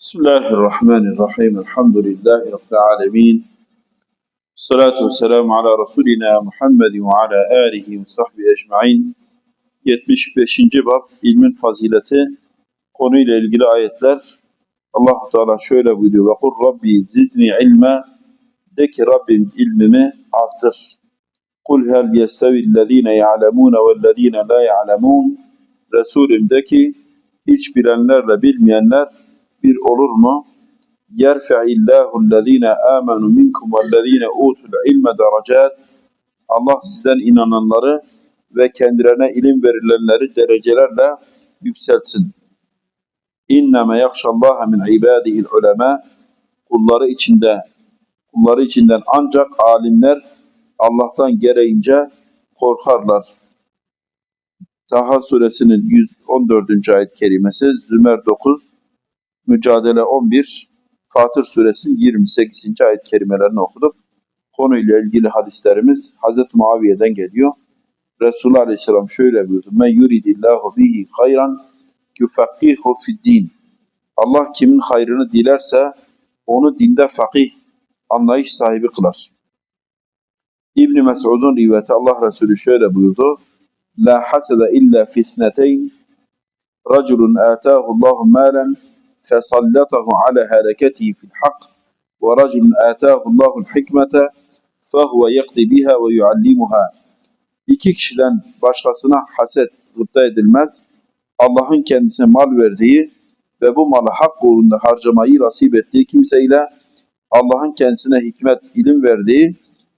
Bismillahirrahmanirrahim. Elhamdülillahi Rabbil alemin. Salatu ve selamu ala Resulina Muhammedin ve ala alihi ve sahbihi ecma'in. 75. bab ilmin fazileti konuyla ilgili ayetler allah Teala şöyle buyuruyor. Ve kur Rabbi zidni ilme de ki Rabbim ilmimi artır. Kul hel yestevillezine ya'lemune vellezine la ya'lemun. Resulüm de ki hiç bilenlerle bilmeyenler bir olur mu? Yerfe'illahu allazina amenu minkum vellezina utul ilme derecat. Allah sizden inananları ve kendilerine ilim verilenleri derecelerle yükseltsin. İnneme yakşallaha min ibadihil ulema. Kulları içinde kulları içinden ancak alimler Allah'tan gereğince korkarlar. Taha suresinin 114. ayet kerimesi, Zümer 9, Mücadele 11 Fatır suresinin 28. ayet kerimelerini okuduk. Konuyla ilgili hadislerimiz Hz. Muaviye'den geliyor. Resulullah Aleyhisselam şöyle buyurdu. Men yuridillahu bihi hayran yufakkihu fiddin. Allah kimin hayrını dilerse onu dinde fakih, anlayış sahibi kılar. İbn Mesud'un rivayeti Allah Resulü şöyle buyurdu. La hasede illa fitneteyn. Raculun ataahu Allahu malen فسلطه على هلكته في الحق ورجل آتاه الله الحكمة فهو يقضي بها ويعلمها İki kişiden başkasına haset, gıpta edilmez. Allah'ın kendisine mal verdiği ve bu malı hak uğrunda harcamayı nasip ettiği kimseyle Allah'ın kendisine hikmet, ilim verdiği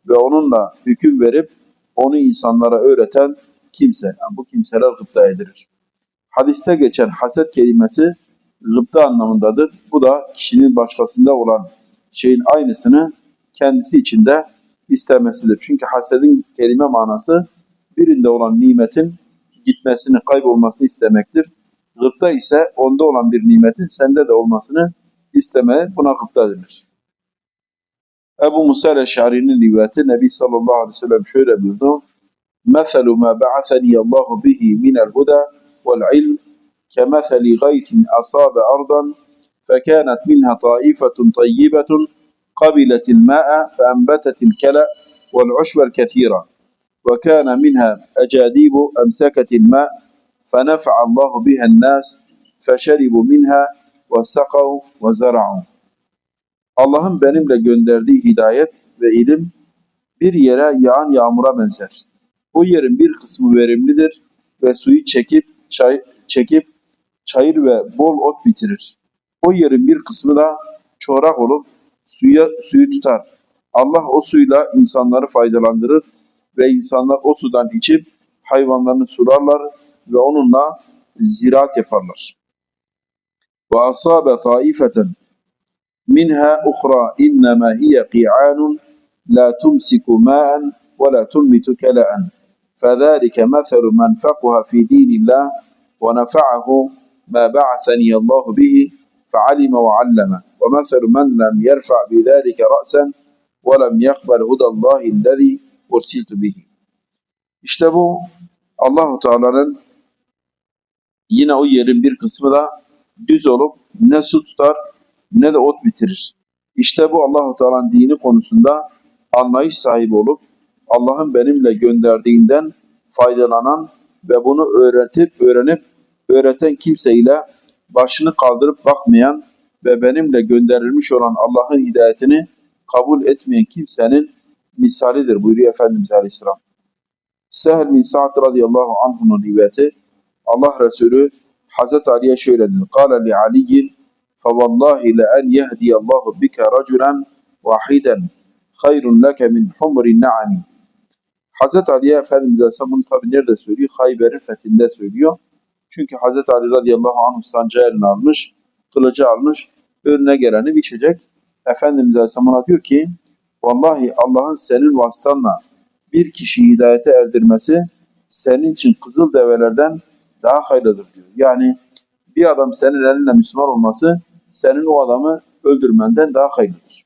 ve onunla hüküm verip onu insanlara öğreten kimse. Yani bu kimseler gıpta edilir. Hadiste geçen haset kelimesi gıpta anlamındadır. Bu da kişinin başkasında olan şeyin aynısını kendisi içinde istemesidir. Çünkü hasedin kelime manası birinde olan nimetin gitmesini, kaybolmasını istemektir. Gıpta ise onda olan bir nimetin sende de olmasını istemeler. Buna gıpta denir. Ebu Musa el-Eş'ari'nin rivayeti Nebi sallallahu aleyhi ve sellem şöyle buyurdu. مَثَلُ مَا بَعَثَنِيَ اللّٰهُ بِهِ مِنَ الْهُدَى وَالْعِلْمِ كمثل غيث أصاب أرضا فكانت منها طائفة طيبة قبلت الماء فأنبتت الكلأ والعشب الكثيرة وكان منها أجاديب أمسكت الماء فنفع الله بها الناس فشربوا منها وسقوا وزرعوا Allah'ın benimle gönderdiği hidayet ve ilim bir yere yağan yağmura benzer. Bu yerin bir kısmı verimlidir ve suyu çekip çay, çekip çayır ve bol ot bitirir. O yerin bir kısmı da çorak olup suya suyu tutar. Allah o suyla insanları faydalandırır ve insanlar o sudan içip hayvanlarını sularlar ve onunla ziraat yaparlar. Ve asabe taifeten minha uhra innema hiye qi'anun la tumsiku ma'an ve la tunbitu kala'an. فذلك مثل من فقه في دين الله ونفعه ما بعثني الله به فعلم وعلم ومثل من لم يرفع بذلك رأسا ولم يقبل هدى الله الذي أرسلت به İşte bu Allahu Teala'nın yine o yerin bir kısmı da düz olup ne su tutar ne de ot bitirir. İşte bu Allahu Teala'nın dini konusunda anlayış sahibi olup Allah'ın benimle gönderdiğinden faydalanan ve bunu öğretip öğrenip öğreten kimseyle başını kaldırıp bakmayan ve benimle gönderilmiş olan Allah'ın hidayetini kabul etmeyen kimsenin misalidir buyuruyor Efendimiz Aleyhisselam. Sehl bin Sa'd radıyallahu anh'un rivayeti Allah Resulü Hazreti Ali'ye şöyle dedi. Kale li Ali'yin فَوَاللّٰهِ لَاَنْ يَهْدِيَ اللّٰهُ بِكَ رَجُلًا وَحِيدًا خَيْرٌ لَكَ مِنْ حُمْرِ النَّعَمِ Hazreti Ali'ye Efendimiz Aleyhisselam bunu tabi nerede söylüyor? Hayber'in fethinde söylüyor. Çünkü Hazreti Ali radıyallahu anh sancağı eline almış, kılıcı almış, önüne geleni biçecek. Efendimiz Aleyhisselam ona diyor ki, Vallahi Allah'ın senin vasıtanla bir kişiyi hidayete erdirmesi senin için kızıl develerden daha hayırlıdır diyor. Yani bir adam senin elinle Müslüman olması senin o adamı öldürmenden daha hayırlıdır.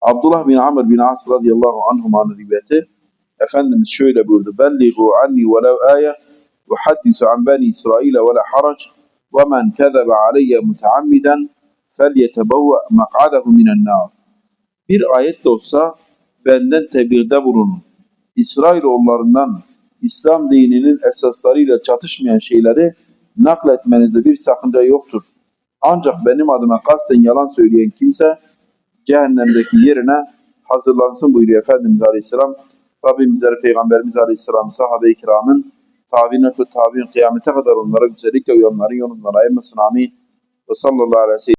Abdullah bin Amr bin As radıyallahu anhumanın rivayeti Efendimiz şöyle buyurdu. Belligu anni velev ayet وحدث عن بني إسرائيل ولا حرج وَمَنْ كَذَبَ عَلَيَّ مُتَعَمِّدًا فَلْيَتَبَوَّأْ مَقْعَدَهُ مِنَ النَّارِ Bir ayet de olsa benden tebliğde bulunun. İsrailoğullarından İslam dininin esaslarıyla çatışmayan şeyleri nakletmenizde bir sakınca yoktur. Ancak benim adıma kasten yalan söyleyen kimse cehennemdeki yerine hazırlansın buyuruyor Efendimiz Aleyhisselam. Rabbim bizleri Peygamberimiz Aleyhisselam, sahabe-i kiramın, tabi'in ve tabi'in kıyamete kadar onlara güzellikle uyanların yolundan ayırmasın. Amin. Ve sallallahu aleyhi ve sellem.